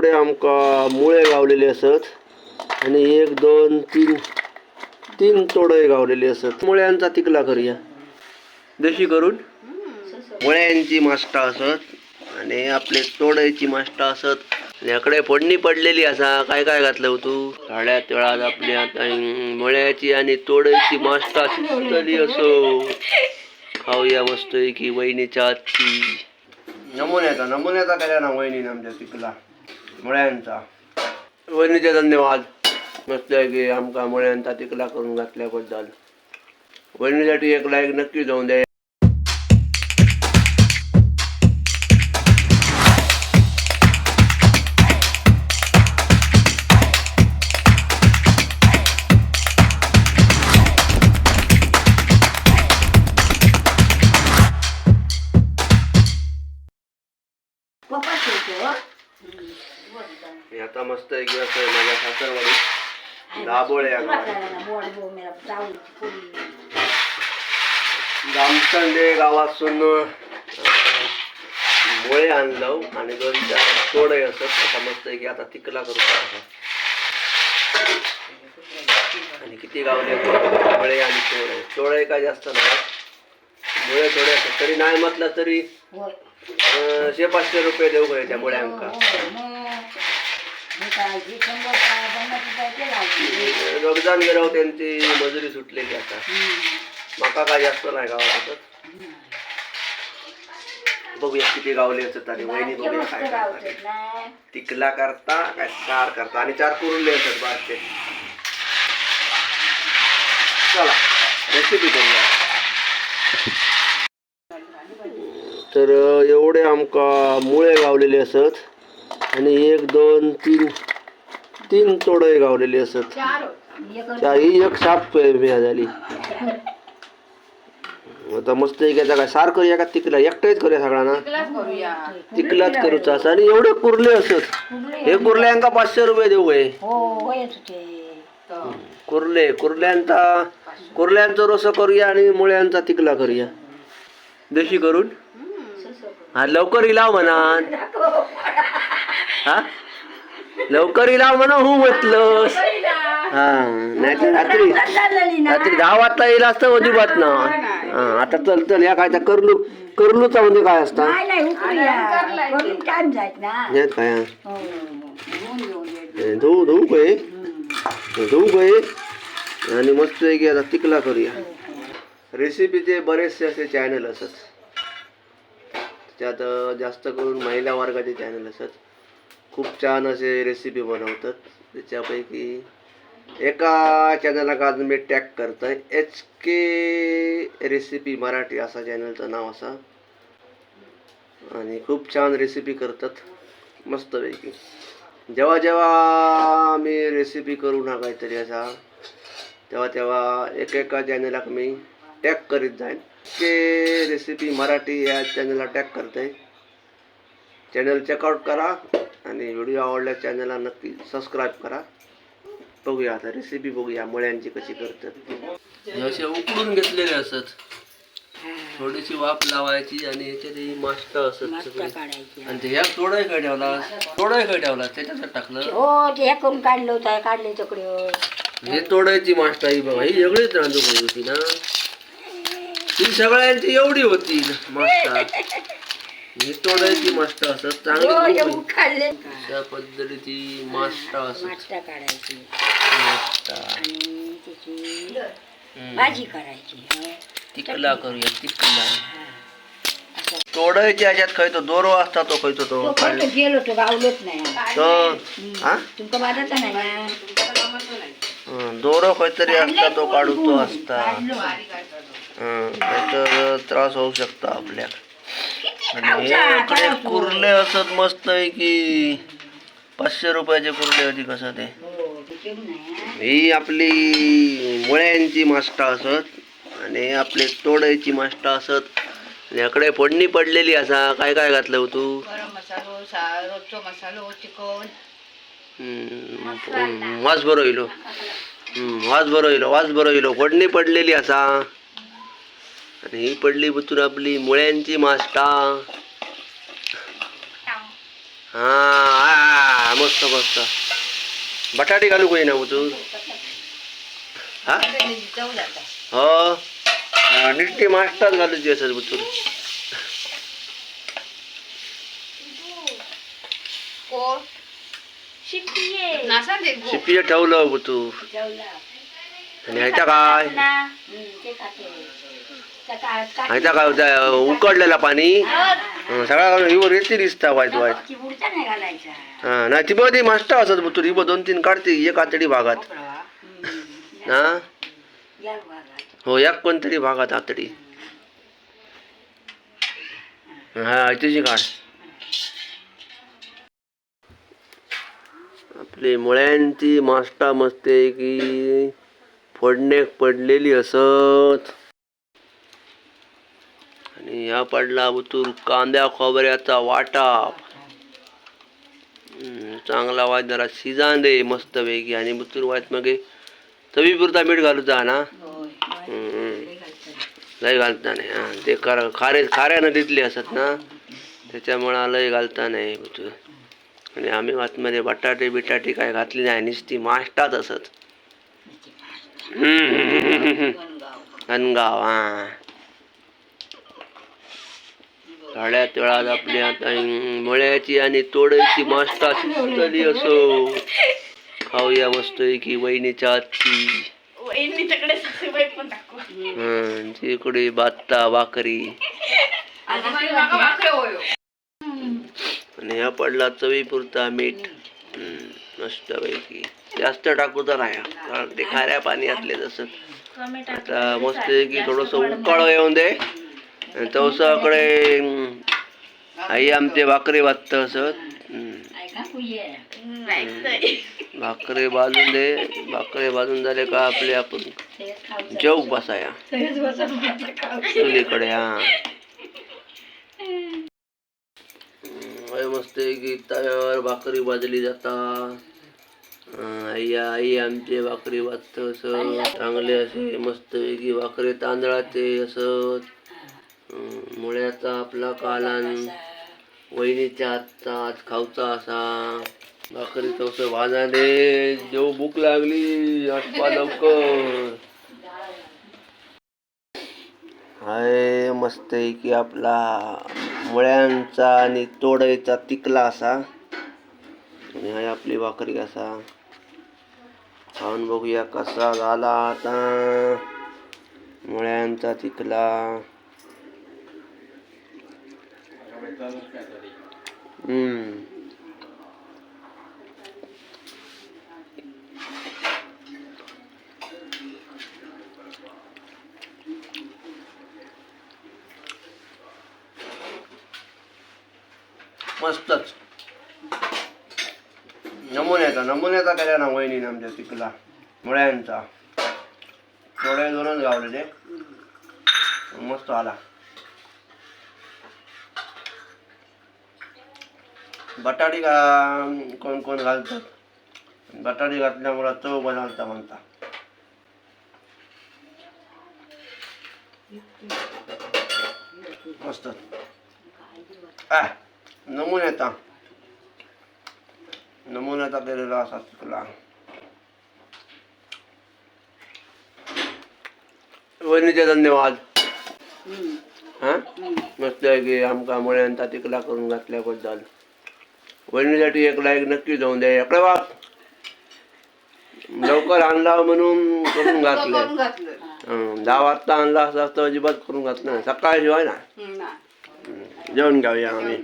एवढे आमका मुळे गावलेले असत. आणि एक दोन तीन तीन तोडे गावलेले असत. मुळ्यांचा तिकला करूया. देशी करून? मुळ्यांची माष्टा असत. आणि आपले तोडायची माष्टा असत. याकडे फोडणी पडलेली असा. काय काय घातलं हो तू? साड्यात वेळात आपली आता मुळ्याची आणि तोडायची माष्टा शिजतली असो. खाऊया मस्त की वहिनीच्या आजची नमुन्याचा नमुन्याचा केला ना वहिनीने आमच्या तिकला? मुळ्यांचा. वहिनीचे धन्यवाद. मस्त आहे की आमका मुळ्यांचा तिकला करून घातल्याबद्दल. वहिनीसाठी एक लाईक नक्की जाऊन द्या. आता मस्त आहे की असं आहे माझ्या सासरवाडी. दाबोळे या पुरी. जामसंडे गावातून मुळे आणलं आणि दोन चार तोडे असत आता मस्त आहे की आता तिकला करू. आणि किती गावले मुळे आणि तोडे तोडे काय जास्त नाही. मुळे थोडे असतात तरी नाही म्हटलं तरी शे पाचशे रुपये देऊ त्या मुळ्यांका? मी काय जी शंभर काय पन्नास रुपये केला रमजान गेलो त्यांची मजुरी सुटलेली आता. माका काय जास्त नाही गावात असत बघूया किती गावले असतात आणि वहिनी बघूया काय करतात. तिकला करता काय सार करता. आणि चार कुरुले असतात बारचे चला रेसिपी करूया. तर एवढे आमका मुळे गावलेले असत. आणि एक दोन तीन तीन तोडे गावलेली असत. त्या- ही एक साप झाली. आता मस्त एक याचा काय सार करूया का तिकला एकटाच करूया सगळ्यांना? तिकलाच करूचा असं आणि एवढे कुर्ले असत. हे कुर्ल्यांका पाचशे रुपये देऊ काय हो होते कुर्ले कुर्ल्यांचा कुर्ल्यांचा रस करूया आणि मुळ्यांचा तिकला करूया. देशी करून? हा लवकर इलाव म्हणा. हा? लवकर इलाव म्हणा हो हा नाही तर रात्री रात्री दहा वाजता येईल असतं अजिबात ना. हा आता चल चल या काय त्या करलू करलूचा म्हणजे काय असता? नाही काय? धुवू धुवू गये धुवू गये आणि मस्त की आता तिकला करूया. रेसिपीचे बरेचसे असे चॅनल असत त्यात जास्त करून महिला वर्गाचे चॅनल असत खूप छान असे रेसिपी बनवतात. त्याच्यापैकी एका चॅनलला आज मी टॅग आहे एच के रेसिपी मराठी असा चॅनलचं नाव असा. आणि खूप छान रेसिपी करतात. मस्तपैकी. जेव्हा जेव्हा मी रेसिपी करू ना काहीतरी असा तेव्हा तेव्हा एक एका चॅनलाक मी टॅग करीत जाईन. के रेसिपी मराठी या चॅनलला टॅग करते चॅनल चेकआउट करा. आणि व्हिडिओ आवडल्या चॅनलला नक्की सबस्क्राईब करा. बघूया आता रेसिपी बघूया मळ्यांची कशी करतात. असे उकडून घेतलेले असत. थोडीशी वाफ लावायची आणि याच्यात मास्ट असत आणि ते ह्या तोडाय काय ठेवला. तोडाय काय ठेवला. त्याच्यात टाकलं. हो ते हे करून काढलं होतं. काढले तिकडे हे तोडायची मास्ट ही बघा ही वेगळीच रांधू होती ना. ही सगळ्यांची एवढी होती मास्टा ही तोडायची मास्ट असत चांगली खूप. काढले अशा पद्धतीची मास्टा असत मस्त काढायची. मास्टा आणि त्याची हम्म. भाजी करायची. हं. तिकला करूया तिकला हा. असं. तोडायची ह्याच्यात दोरो असता तो खय तो गेलो तो गावलोच नाही. तो हा? तुमका बाजाचा नाही ना? हं, दोरो खयतरी असता तो काढू तो असता. हं, नाहीतर त्रास होऊ शकता आपल्या आणि हे इकडे. कुर्ले असत? मस्त आहे की पाचशे रुपयाचे कुर्ले होती कसं ते? हो, हं. ही आपली मुळ्यांची माष्टा असत आणि आपले तोडायची माष्टा असत. याकडे फोडणी पडलेली असा. काय काय घातलं हो तू? वास बरो येलो हम्म, वास बरो येलो वास बरो येलो फोडणी पडलेली असा. आणि ही पडली बुतून आपली मुळ्यांची माष्टा हा आ, मस्त मस्त। बटाटे घालू काही ना तू हा? चव जाता हो हा, नुसती मास्टात घालूची असत बुतूर। शिपीचे ठेवलं बुतू जेवला आणि ह्याचा काय? ते काढ. ह्याचा काय होता उकडलेला पाणी सगळा हिवर रेती दिसता नाही घालायचा हा नाही ती बघ ती मास्टर असत बुतूर ही बघ दोन तीन काढते एक आतडी भागात. हा? हो एक कोणतरी भागात आतडी. हा तुझी काढ. आपली मुळ्यांची मास्टा मस्ते की फोडण्याक पडलेली असत. आणि ह्या पडला बुतूर कांद्या खोबऱ्याचा वाटा. चांगला वाज जरा शिजान दे मस्त वेगी आणि बुतूर वाज मग चवीपुरता मीठ घालूचा ना. लय घालता नाही. हा ते कर खारे खाऱ्या नदीतली असत ना. त्याच्यामुळं लय घालता नाही बुतूर. आणि आम्ही आतमध्ये बटाटे बिटाटे काय घातली नाही. नुसती माष्टात असत. हम्म. गणगाव. हा. थोड्याच वेळात आपली आता मुळ्याची आणि तोडायची मास्टा शिजतली असो. खाऊया मस्त की वहिनीच्या हं, तिकडे बात्ता भाकरी. आणि ह्या पडला चवीपुरता मीठ. हम्म, मस्तपैकी जास्त टाकू तर नाही कारण ते खाऱ्या पाण्यातले जसं आता मस्त की थोडस उकाळ येऊन दे. तवसाकडे आई आमचे भाकरी वाजत असत. भाकरी भाजून दे भाकरी भाजून झाले का आपले आपण. जेव बसाया. खाऊ. चुलीकडे हा. मस्त की तव्यावर भाकरी भाजली जाता. आई आई आमचे भाकरी भाजत असं. चांगले असे मस्त की भाकरी तांदळाचे असत मुळ्याचा आपला कालान वहिनीच्या हातचा आज खाऊचा असा. भाकरी चौस भाजा दे जेव भूक लागली. आटपा लवकर. हाय मस्त आहे की आपला मुळ्यांचा आणि तोडायचा तिकला असा. आणि हाय आपली भाकरी असा खाऊन बघूया कसा झाला आता मुळ्यांचा तिकला. हम्म मस्तच नमुन्याचा नमुन्याचा केला ना वहिनीने आमच्या तिकला मुळ्यांचा थोडे दोनच गावले ते मस्त आला बटाटी का कोण कोण घालतात बटाटी घातल्यामुळं चव बनवता म्हणता. मस्त. आ नमुन्याचा नमुन्याचा केलेला असा तिकला वहिनीचे धन्यवाद. हा? मस्त आहे की आमका मुळ्यांचा तिकला करून घातल्याबद्दल वहिनीसाठी एक लाईक नक्की जाऊन द्या. इकडे वा लवकर आणला म्हणून करून घातलं. दहा वाजता आणला असं असतं अजिबात करून घातलं नाही. सकाळशिवाय ना. जेवण घेऊया आम्ही.